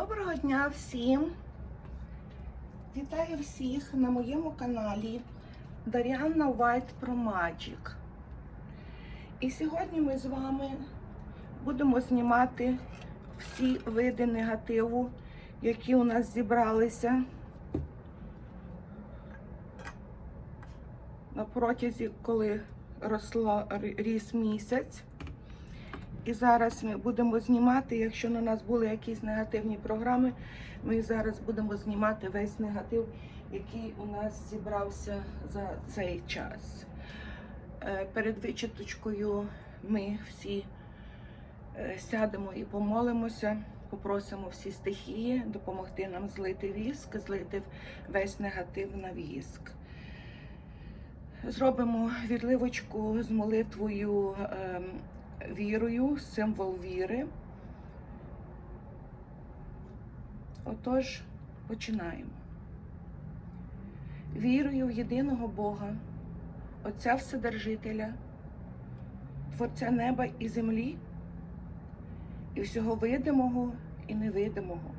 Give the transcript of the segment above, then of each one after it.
Доброго дня всім! Вітаю всіх на моєму каналі Даріанна White Pro Magic. І сьогодні ми з вами будемо знімати всі види негативу, які у нас зібралися на протязі, коли росла ріс місяць. І зараз ми будемо знімати, якщо на нас були якісь негативні програми, ми зараз будемо знімати весь негатив, який у нас зібрався за цей час. Е, Перед вичиточкою ми всі е, сядемо і помолимося, попросимо всі стихії допомогти нам злити віск, злити весь негатив на віск. Зробимо відливочку з молитвою. Вірою, символ віри. Отож, починаємо. Вірую в єдиного Бога, Отця Вседержителя, Творця неба і землі, і всього видимого і невидимого,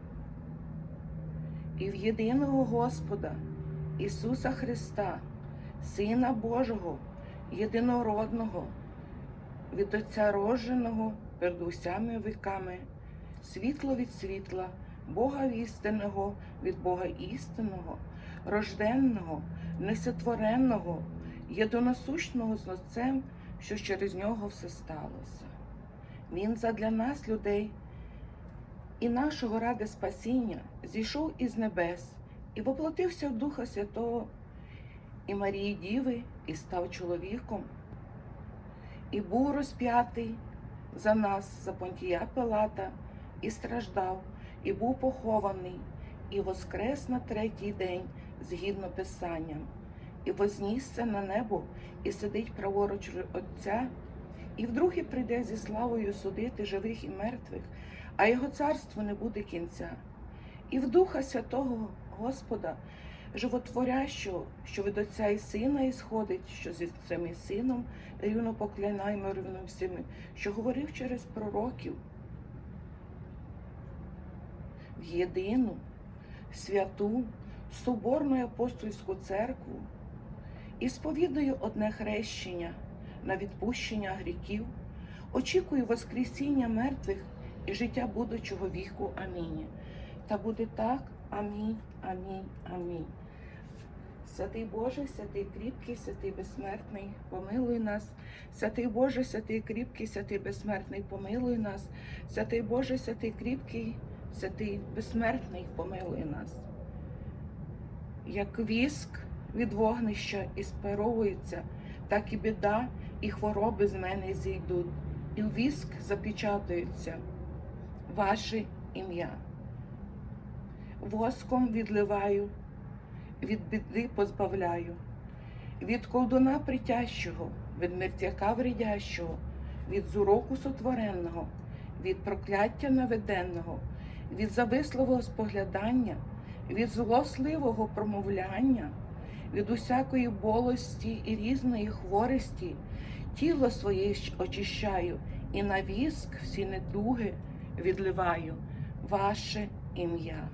і в єдиного Господа Ісуса Христа, Сина Божого, єдинородного від Отця роженого перед усями віками, світло від світла, Бога істинного від Бога істинного, рожденного, несотвореного, єдиносущного з Отцем, що через нього все сталося. Він задля нас, людей, і нашого ради спасіння зійшов із небес і воплотився в Духа Святого і Марії Діви, і став чоловіком і був розп'ятий за нас, за Понтія Пилата, і страждав, і був похований, і воскрес на третій день, згідно Писанням, і вознісся на небо, і сидить праворуч Отця, і вдруге прийде зі славою судити живих і мертвих, а його царству не буде кінця. І в Духа Святого Господа животворящого, що від Отця і Сина ісходить, що зі цим і сином рівно поклинаємо рівно всіми, що говорив через пророків в єдину, святу, соборну апостольську церкву і сповідую одне хрещення на відпущення гріхів, очікую Воскресіння мертвих і життя будучого віку. Амінь. Та буде так. Амінь, амінь, амінь. Святий Боже, святий кріпкий, святий безсмертний, помилуй нас. Святий Боже, святий кріпкий, святий безсмертний, помилуй нас. Святий Боже, святий кріпкий, святий безсмертний, помилуй нас. Як віск від вогнища і спаровується, так і біда, і хвороби з мене зійдуть, і в віск запечатаються ваше ім'я воском відливаю, від біди позбавляю, від колдуна притящого, від мертвяка врядящого, від зуроку сотвореного, від прокляття наведенного, від зависливого споглядання, від злосливого промовляння, від усякої болості і різної хворості, тіло своє очищаю і на віск всі недуги відливаю ваше ім'я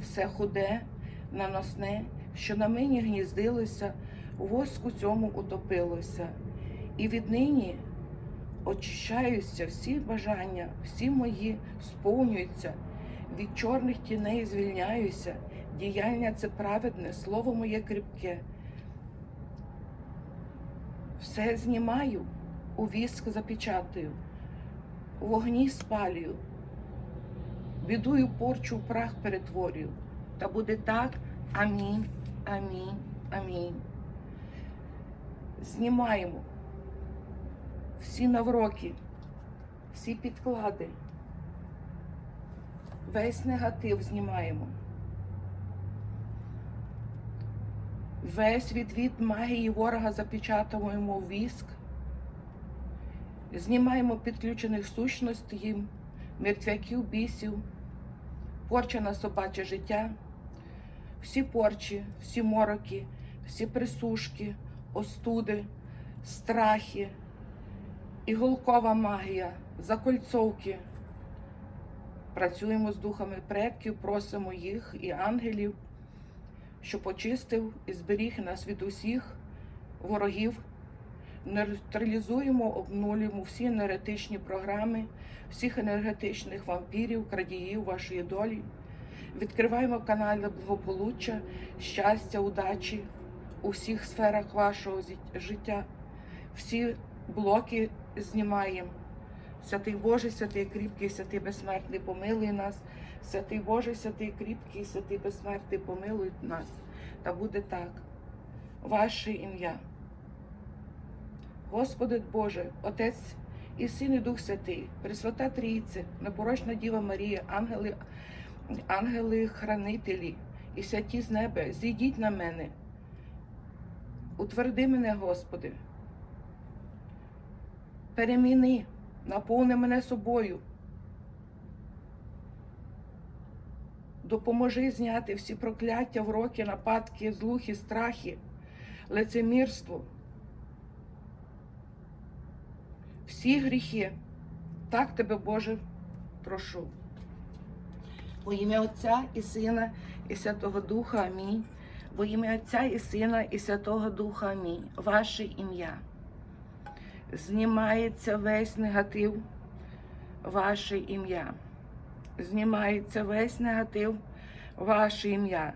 все худе, наносне, що на мені гніздилося, у цьому утопилося, і віднині очищаються всі бажання, всі мої сповнюються, від чорних тіней звільняюся, діяння це праведне, слово моє кріпке. Все знімаю, у віск запечатаю, у вогні спалюю бідую порчу в прах перетворюю. Та буде так. Амінь, амінь, амінь. Знімаємо всі навроки, всі підклади, весь негатив знімаємо. Весь відвід магії ворога запечатуємо в віск, знімаємо підключених сущностей, мертвяків, бісів порча на собаче життя, всі порчі, всі мороки, всі присушки, остуди, страхи, іголкова магія, закольцовки, Працюємо з духами предків, просимо їх і ангелів, щоб очистив і зберіг нас від усіх ворогів. Нейтралізуємо, обнулюємо всі енергетичні програми, всіх енергетичних вампірів, крадіїв вашої долі. Відкриваємо канали благополуччя, щастя, удачі у всіх сферах вашого життя. Всі блоки знімаємо. Святий Боже, святий кріпкий, святий безсмертний, помилуй нас. Святий Боже, святий кріпкий, святий безсмертний, помилуй нас. Та буде так. Ваше ім'я. Господи Боже, Отець і Син і Дух Святий, Пресвята Трійце, непорочна Діва Марія, ангели, ангели хранителі і святі з неба, зійдіть на мене. Утверди мене, Господи. Переміни, наповни мене собою. Допоможи зняти всі прокляття, вроки, нападки, злухи, страхи, лицемірство, всі гріхи. Так тебе, Боже, прошу. Во ім'я Отця і Сина, і Святого Духа Амінь. Во ім'я Отця і Сина, і Святого Духа Амінь. Ваше ім'я. Знімається весь негатив, ваше ім'я. Знімається весь негатив, ваше ім'я.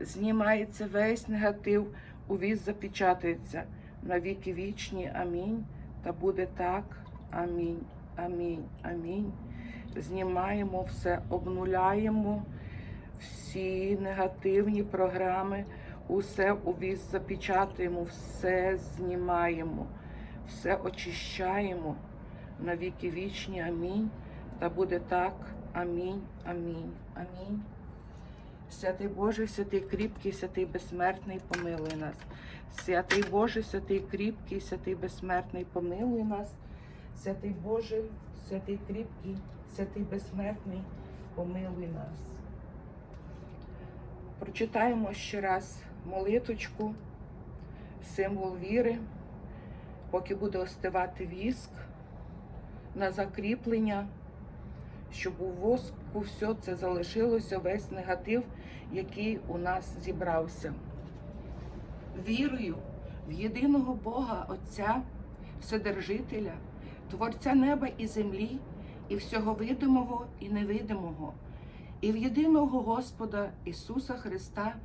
Знімається весь негатив, увіз запечатується на віки вічні. Амінь. Та буде так. Амінь. Амінь. Амінь. Знімаємо все, обнуляємо всі негативні програми, усе увіз запечатуємо, все знімаємо, все очищаємо на віки вічні. Амінь. Та буде так. Амінь. Амінь. Амінь. Святий Боже, святий кріпкий, святий безсмертний, помилуй нас. Святий Боже, святий кріпкий, святий безсмертний, помилуй нас. Святий Боже, святий кріпкий, святий безсмертний, помилуй нас. Прочитаємо ще раз молиточку, символ віри, поки буде остивати віск на закріплення, щоб у воску все це залишилося, весь негатив, який у нас зібрався. Вірую в єдиного Бога Отця, Вседержителя, Творця неба і землі, і всього видимого і невидимого, і в єдиного Господа Ісуса Христа,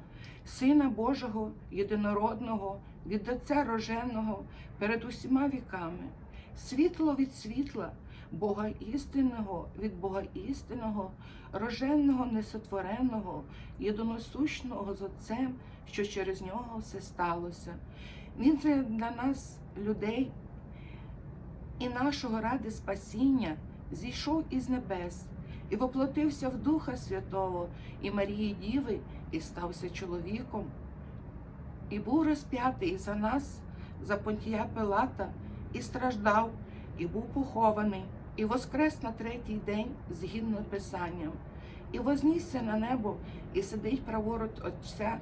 Сина Божого, єдинородного, від Отця роженого перед усіма віками, світло від світла, Бога істинного від Бога істинного, роженого, несотвореного, єдиносущного з Отцем, що через нього все сталося. Він це для нас, людей, і нашого ради спасіння зійшов із небес і воплотився в Духа Святого і Марії Діви, і стався чоловіком, і був розп'ятий за нас, за понтія Пилата, і страждав, і був похований, і воскрес на третій день згідно Писанням, і вознісся на небо, і сидить праворуч Отця,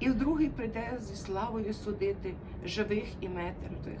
і в другий прийде зі славою судити живих і мертвих,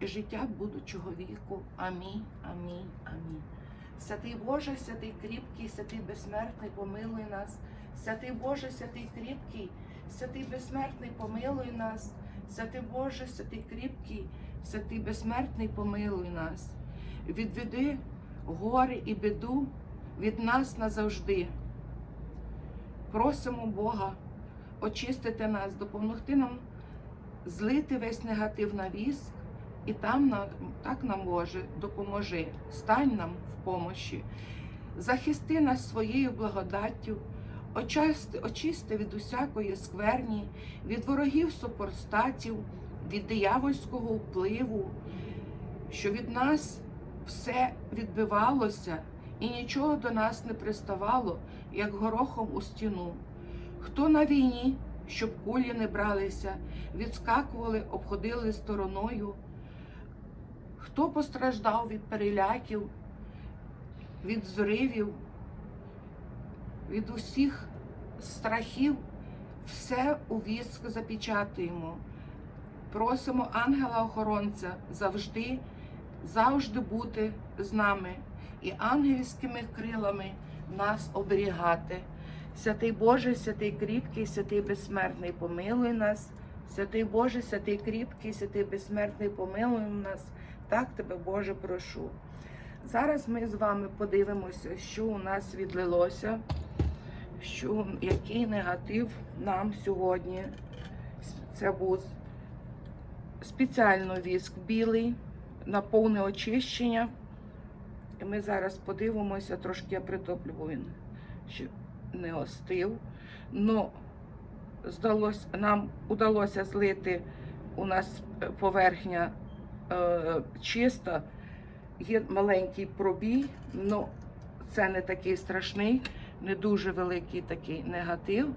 життя будучого віку. Амінь, амінь, амінь. Святий Боже, святий кріпкий, святий безсмертний, помилуй нас. Святий Боже, святий кріпкий, святий безсмертний, помилуй нас. Святий Боже, святий кріпкий, святий безсмертний, помилуй нас. Відведи горе і біду від нас назавжди. Просимо Бога очистити нас, допомогти нам злити весь негатив на віск, і там нам, так нам Боже, допоможи, стань нам в помощі, захисти нас своєю благодаттю, очисти, очисти від усякої скверні, від ворогів супостатів, від диявольського впливу, що від нас все відбивалося і нічого до нас не приставало, як горохом у стіну. Хто на війні, щоб кулі не бралися, відскакували, обходили стороною. Хто постраждав від переляків, від зривів, від усіх страхів, все у віск запечатуємо. Просимо ангела-охоронця завжди, завжди бути з нами і ангельськими крилами нас оберігати. Святий Боже, святий кріпкий, святий безсмертний, помилуй нас. Святий Боже, святий кріпкий, святий безсмертний, помилуй нас. Так тебе, Боже, прошу. Зараз ми з вами подивимося, що у нас відлилося, що, який негатив нам сьогодні. Це був спеціально віск білий на повне очищення. І ми зараз подивимося, трошки я притоплю, бо він ще не остив. Ну, здалось, нам удалося злити у нас поверхня е, чиста, є маленький пробій, але це не такий страшний, не дуже великий такий негатив.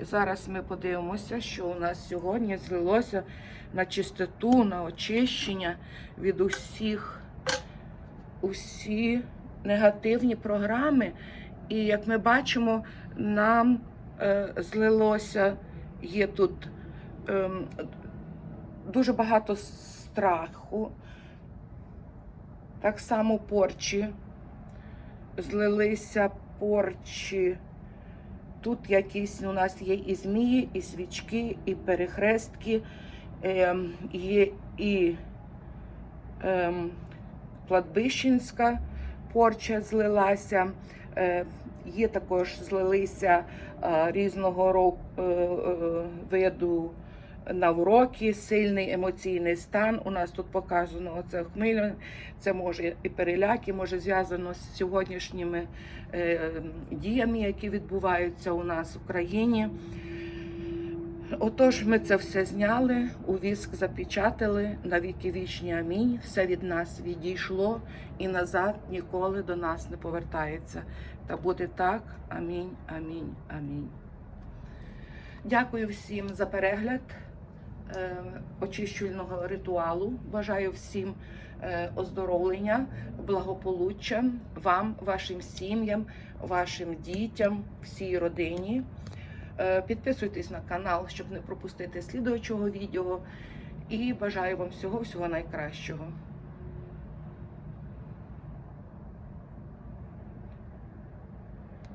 І зараз ми подивимося, що у нас сьогодні злилося на чистоту, на очищення від усіх усі негативні програми. І як ми бачимо, нам е, злилося, є тут е, дуже багато страху, так само порчі, злилися порчі. Тут якісь у нас є і змії, і свічки, і перехрестки, е, є і е, кладбищенська порча злилася. Е, Є також злилися е, різного ро- виду навроки, сильний емоційний стан. У нас тут показано оце хмиль, це може і переляки, може зв'язано з сьогоднішніми е, діями, які відбуваються у нас в країні. Отож, ми це все зняли, у віск запечатали на віки вічні. Амінь. Все від нас відійшло і назад ніколи до нас не повертається. Та буде так. Амінь, амінь, амінь. Дякую всім за перегляд очищувального ритуалу. Бажаю всім е, оздоровлення, благополуччя вам, вашим сім'ям, вашим дітям, всій родині. Е, Підписуйтесь на канал, щоб не пропустити слідуючого відео. І бажаю вам всього всього найкращого.